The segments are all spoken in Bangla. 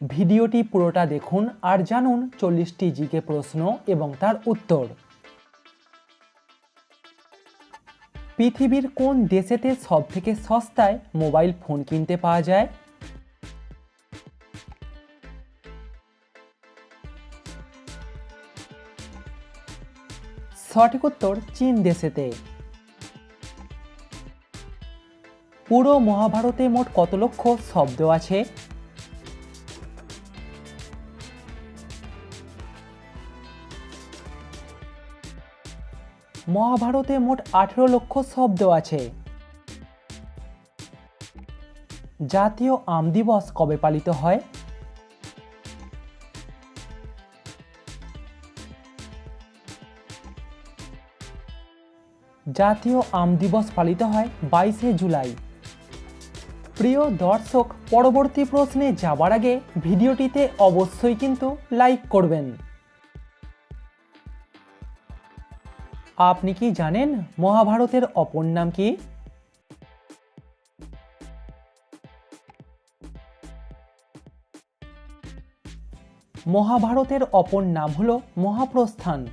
ভিডিওটি পুরোটা দেখুন আর জানুন চল্লিশটি জিকে প্রশ্ন এবং তার উত্তর। পৃথিবীর কোন দেশেতে সবথেকে সস্তায় মোবাইল ফোন কিনতে পাওয়া যায়? সঠিক উত্তর চীন দেশেতে। পুরো মহাভারতে মোট কত লক্ষ শব্দ আছে? মহাভারতে মোট আঠেরো লক্ষ শব্দ আছে। জাতীয় আম দিবস কবে পালিত হয়? জাতীয় আম দিবস পালিত হয় বাইশে জুলাই। প্রিয় দর্শক, পরবর্তী প্রশ্নে যাবার আগে ভিডিওটিতে অবশ্যই কিন্তু লাইক করবেন। আপনি কি জানেন মহাভারতের অপর নাম কি? মহাভারতের অপর নাম হল মহাপ্রস্থান।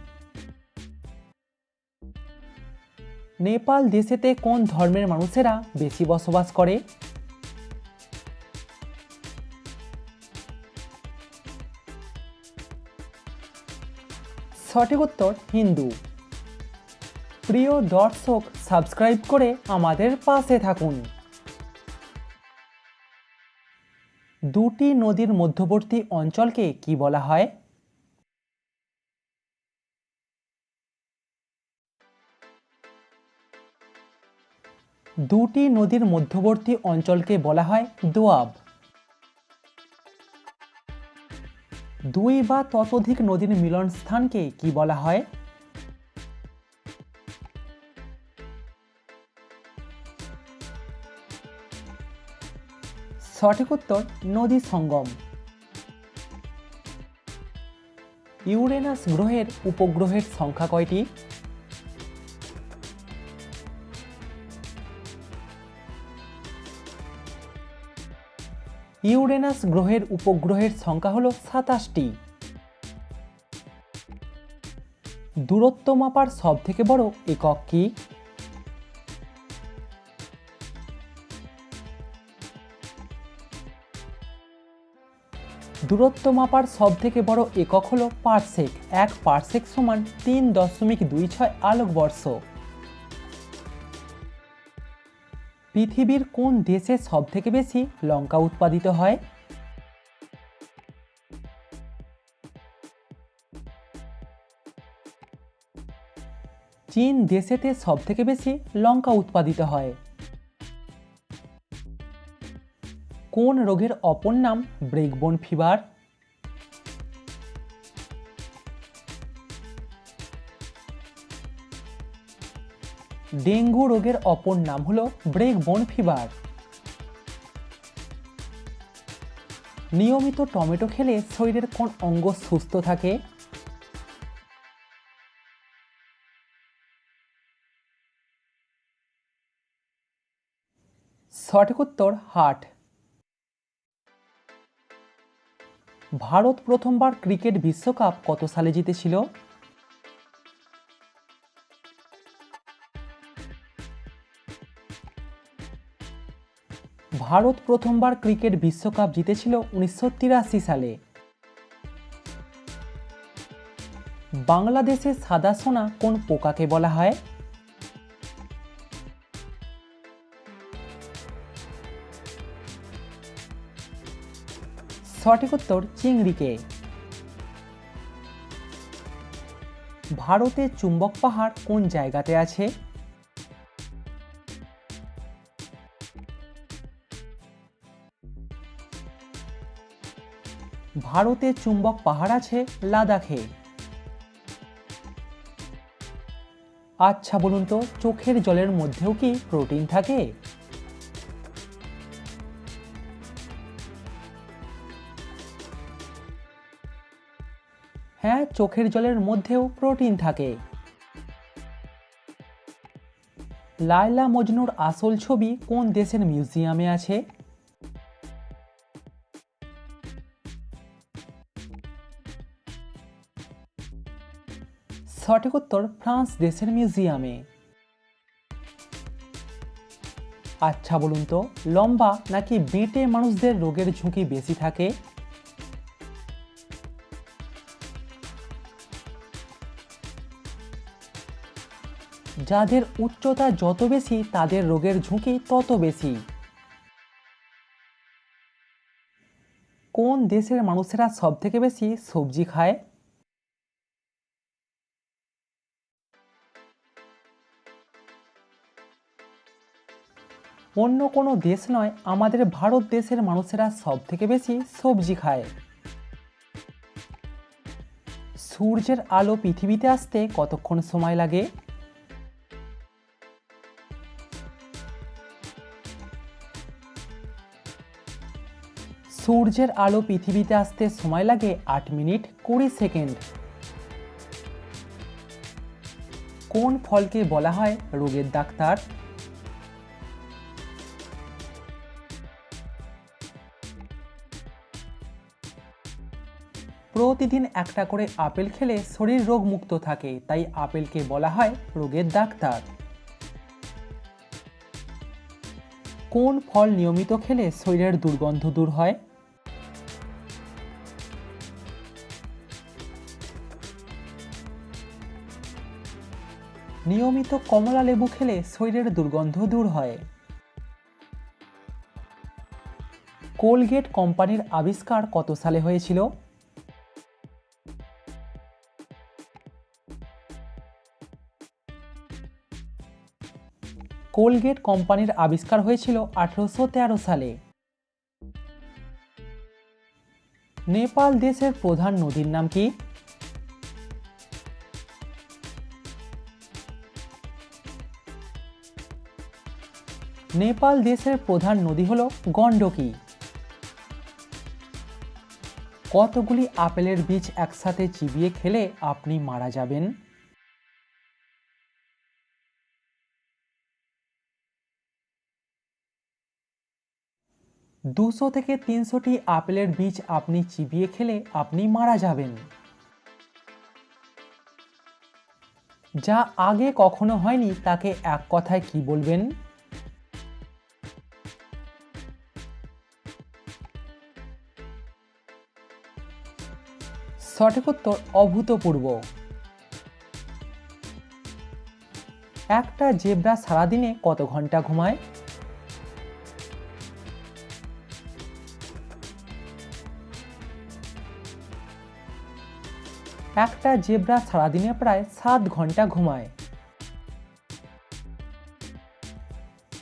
নেপাল দেশেতে কোন ধর্মের মানুষেরা বেশি বসবাস করে? সঠিক উত্তর হিন্দু। প্রিয় দর্শক সাবস্ক্রাইব করে আমাদের পাশে থাকুন। দুটি নদীর মধ্যবর্তী অঞ্চলকে কি বলা হয়? দুটি নদীর মধ্যবর্তী অঞ্চলকে বলা হয় দোয়াব। দুই বা ততোধিক নদীর মিলন স্থানকে কি বলা হয়? সঠিক উত্তর নদী সঙ্গম। ইউরেনাস গ্রহের উপগ্রহের সংখ্যা কয়টি? ইউরেনাস গ্রহের উপগ্রহের সংখ্যা হল সাতাশটি। দূরত্ব মাপার সব থেকে বড় একক কি? দূরত্ব মাপার সব থেকে বড় একক হলো পারসেক। এক পারসেক সমান তিন দশমিক দুই ছয় আলোকবর্ষ। পৃথিবীর কোন দেশে সব থেকে বেশি লঙ্কা উৎপাদিত হয়? চীন দেশেতে সব থেকে বেশি লঙ্কা উৎপাদিত হয়। কোন রোগের অপর নাম ব্রেকবোন ফিভার? ডেঙ্গু রোগের অপর নাম হলো ব্রেকবোন ফিভার। নিয়মিত টমেটো খেলে শরীরের কোন অঙ্গ সুস্থ থাকে? সঠিক উত্তর, হার্ট। ভারত প্রথমবার ক্রিকেট বিশ্বকাপ কত সালে জিতেছিল? ভারত প্রথমবার ক্রিকেট বিশ্বকাপ জিতেছিল উনিশশো তিরাশি সালে। বাংলাদেশে সাদা সোনা কোন পোকাকে বলা হয়? সঠিক উত্তর চিংড়িকে। ভারতে চুম্বক পাহাড় কোন জায়গাতে আছে? ভারতে চুম্বক পাহাড় আছে লাদাখে। আচ্ছা বলুন তো, চোখের জলের মধ্যেও কি প্রোটিন থাকে? হ্যাঁ চোখের জলের মধ্যেও প্রোটিন থাকে। লায়লা মজনুর আসল ছবি কোন দেশের মিউজিয়ামে আছে? সঠিক উত্তর, ফ্রান্স দেশের মিউজিয়ামে। আচ্ছা বলুন তো, লম্বা নাকি বেটে মানুষদের রোগের ঝুঁকি বেশি থাকে? যাদের উচ্চতা যত বেশি, তাদের রোগের ঝুঁকি তত বেশি। কোন দেশের মানুষেরা সব থেকে বেশি সবজি খায়? অন্য কোনো দেশ নয়, আমাদের ভারত দেশের মানুষেরা সব থেকে বেশি সবজি খায়। সূর্যের আলো পৃথিবীতে আসতে কতক্ষণ সময় লাগে? সূর্যের আলো পৃথিবীতে আসতে সময় লাগে আট মিনিট কুড়ি সেকেন্ড। কোন ফলকে বলা হয় রোগের ডাক্তার? প্রতিদিন একটা করে আপেল খেলে শরীর রোগমুক্ত থাকে, তাই আপেলকে বলা হয় রোগের ডাক্তার। কোন ফল নিয়মিত খেলে শরীরের দুর্গন্ধ দূর হয়? নিয়মিত কমলা লেবু খেলে শরীরের দুর্গন্ধ দূর হয়। কোলগেট কোম্পানির আবিষ্কার কত সালে হয়েছিল? কোলগেট কোম্পানির আবিষ্কার হয়েছিল আঠারোশো সালে। নেপাল দেশের প্রধান নদীর নাম কি? নেপাল দেশের প্রধান নদী হল গণ্ডকী। কতগুলি আপেলের বীজ একসাথে চিবিয়ে খেলে আপনি মারা যাবেন? দুশো থেকে তিনশোটি আপেলের বীজ আপনি চিবিয়ে খেলে আপনি মারা যাবেন। যা আগে কখনো হয়নি, তাকে এক কথায় কি বলবেন? সঠিক উত্তর অভূতপূর্ব। একটা জেব্রা সারাদিনে কত ঘণ্টা ঘুমায়? একটা জেব্রা সারাদিনে প্রায় সাত ঘণ্টা ঘুমায়।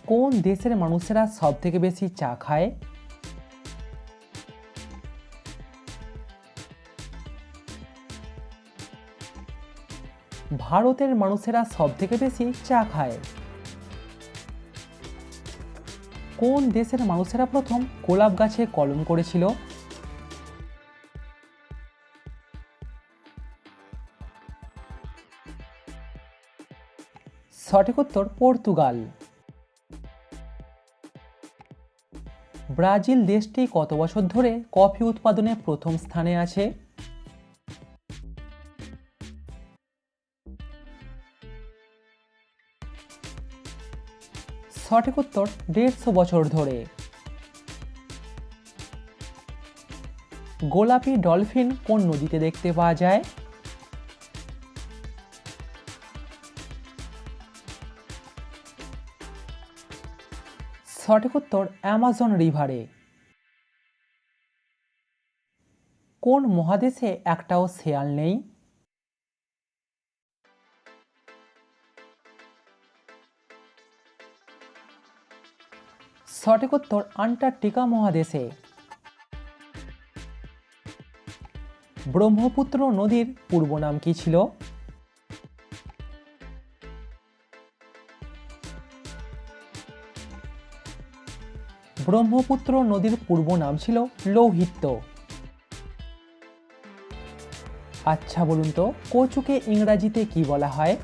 কোন দেশের মানুষেরা সব থেকে বেশি চা খায়? ভারতের মানুষেরা সব থেকে বেশি চা খায়। কোন দেশের মানুষেরা প্রথম গোলাপ গাছে কলম করেছিল? সঠিক উত্তর, পর্তুগাল। ব্রাজিল দেশটি কত বছর ধরে কফি উৎপাদনে প্রথম স্থানে আছে? সঠিক উত্তর দেড়শো বছর ধরে। গোলাপি ডলফিন কোন নদীতে দেখতে পাওয়া যায়? সঠিক উত্তর অ্যামাজন রিভারে। কোন মহাদেশে একটাও শেয়াল নেই? সঠিক উত্তর আন্টার্কটিকা মহাদেশে। ব্রহ্মপুত্র নদীর পূর্ব নাম কি ছিল? ব্রহ্মপুত্র নদীর পূর্ব নাম ছিল লৌহিত্য। আচ্ছা বলুন তো কচুকে ইংরাজিতে কি বলা হয়?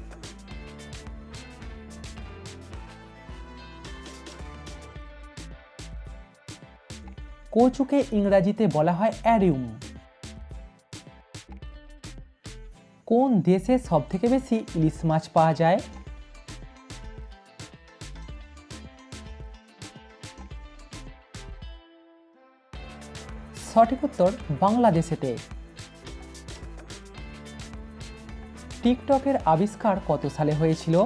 কচুকে ইংরাজিতে বলা হয় অ্যারিউম। কোন দেশে সবথেকে বেশি ইলিশ মাছ পাওয়া যায়? সঠিক উত্তর বাংলাদেশেতে। টিকটকের আবিষ্কার কত সালে হয়েছিল?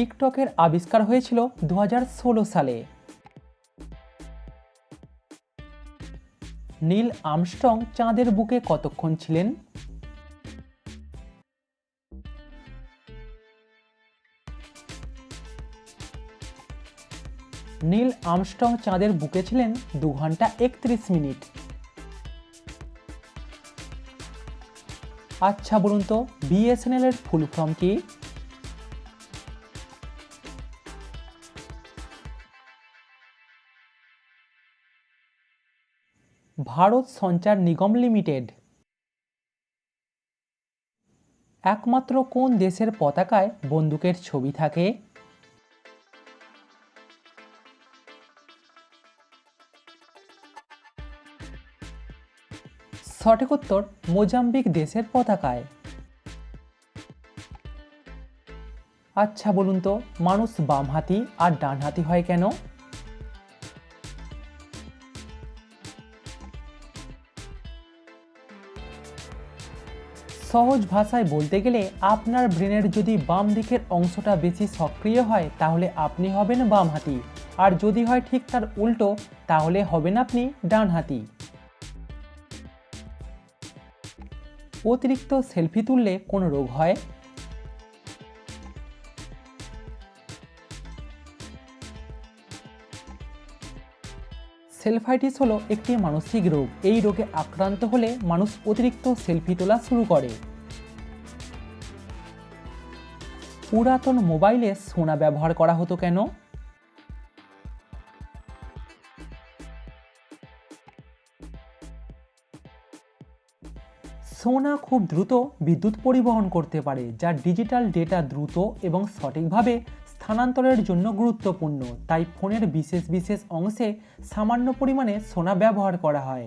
টিকটকের আবিষ্কার হয়েছিল দু হাজার ষোলো সালে। নীল আমস্ট্রং চাঁদের বুকে কতক্ষণ ছিলেন? নীল আমস্ট্রং চাঁদের বুকে ছিলেন দু ঘণ্টা একত্রিশ মিনিট। আচ্ছা বলুন তো বিএসএনএল এর ফুল ফর্ম কি? ভারত সঞ্চার নিগম লিমিটেড। একমাত্র কোন দেশের পতাকায় বন্দুকের ছবি থাকে? সঠিক উত্তর, মোজাম্বিক দেশের পতাকায়। আচ্ছা বলুন তো, মানুষ বামহাতি আর ডানহাতি হয় কেন? সহজ ভাষায় বলতে গেলে আপনার ব্রেনের যদি বাম দিকের অংশটা বেশি সক্রিয় হয়, তাহলে আপনি হবেন বামহাতি আর যদি হয় ঠিক তার উল্টো, তাহলে হবেন আপনি ডানহাতি অতিরিক্ত সেলফি তুললে কোনো রোগ হয়? সেলফাইটিস হলো একটি মানসিক রোগ। এই রোগে আক্রান্ত হলে মানুষ অতিরিক্ত সেলফি তোলা শুরু করে। পুরাতন মোবাইলে সোনা ব্যবহার করা হতো কেন? সোনা খুব দ্রুত বিদ্যুৎ পরিবহন করতে পারে, যা ডিজিটাল ডেটা দ্রুত এবং সঠিকভাবে স্থানান্তরের জন্য গুরুত্বপূর্ণ তাই ফোনের বিশেষ বিশেষ অংশে সামান্য পরিমাণে সোনা ব্যবহার করা হয়।